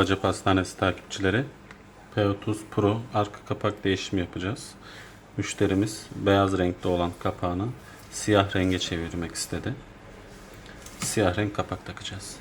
Bacı Pastanesi takipçileri. P30 Pro arka kapak değişimi yapacağız. Müşterimiz beyaz renkte olan kapağını siyah renge çevirmek istedi. Siyah renk kapak takacağız.